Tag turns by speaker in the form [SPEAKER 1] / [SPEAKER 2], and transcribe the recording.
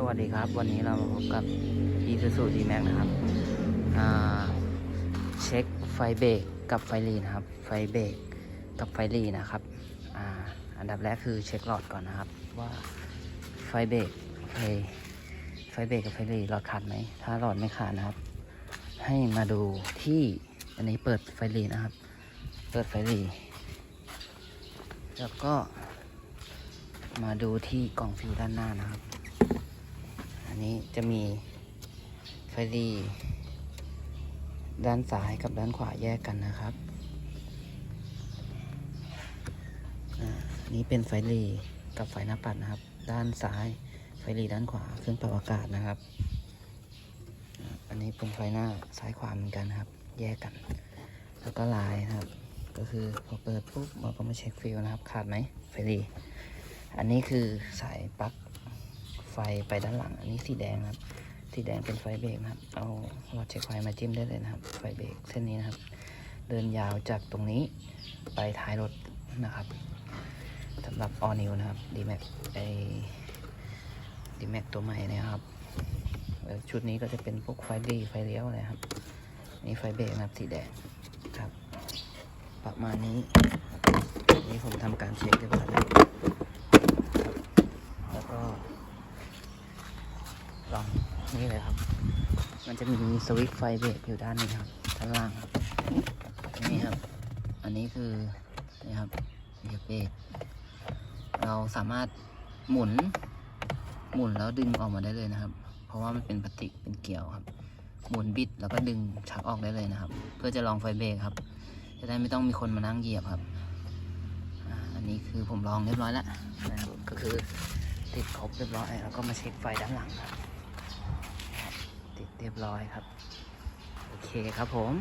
[SPEAKER 1] สวัสดีครับ วันนี้เรามาพบกับ Isuzu D-Max นะครับเช็คไฟเบรกกับไฟลีนะครับ ไฟเบรกกับไฟลีนะครับออันดับแรกคือเช็คหลอดก่อนนะครับ ว่าไฟเบรกไฟไฟเบรกกับไฟลีหลอดขาดไหมถ้าหลอดไม่ขาดนะครับ ให้มาดูที่อันนี้เปิดไฟลีนะครับ เปิดไฟลีแล้วก็มาดูที่กล่องฟิวด้านหน้านะครับ นนี้จะมีไฟดีด้านซ้ายกับด้านขวาแยกกันนะครับอ่านนี้เป็นไฟรีกับไฟหน้าปัดนะครับ ด้านซ้ายไฟรีด้านขวาเครื่องปรับอากาศนะครับ อันนี้เป็นไฟหน้าซ้ายขวาเหมือนกันครับ แยกกัน แล้วก็ลายครับ ก็คือพอเปิดปุ๊บเราก็มาเช็คฟิลนะครับ ขาดไหมไฟรี อันนี้คือสายปลั๊ก ฟไปด้านหลัง อันนี้สีแดงครับ สีแดงเป็นไฟเบรกครับ เอาหลอดเช็คไฟมาจิ้มได้เลยนะครับ ไฟเบรกเส้นนี้นะครับ เดินยาวจากตรงนี้ไปท้ายรถนะครับสำหรับออนิวนะครับ d m a x ไอ d m a x ตัวใหม่นะครับ ชุดนี้ก็จะเป็นพวกไฟดีไฟเลี้ยวอะไรครับ นี่ไฟเบรกนะครับสีแดงครับ ประมาณนี้ นี้ผมทำการเช็คเรียบร้อยแล้วก็ ลองนี่เลยครับ มันจะมีสวิตไฟเบรกอยู่ด้านนี้ครับด้านล่างครับนี่ครับ อันนี้คือนี่ครับเหยียบเบรกเราสามารถหมุน หมุนแล้วดึงออกมาได้เลยนะครับ เพราะว่ามันเป็นพลาสติกเป็นเกลียวครับ หมุนบิดแล้วก็ดึงชักออกได้เลยนะครับ เพื่อจะลองไฟเบรกครับ จะได้ไม่ต้องมีคนมานั่งเหยียบครับอันนี้คือผมลองเรียบร้อยแล้วนะครับก็คือติดครบเรียบร้อยแล้วก็มาเช็คไฟด้านหลังครับ รียบร้อยครับ โอเคครับผม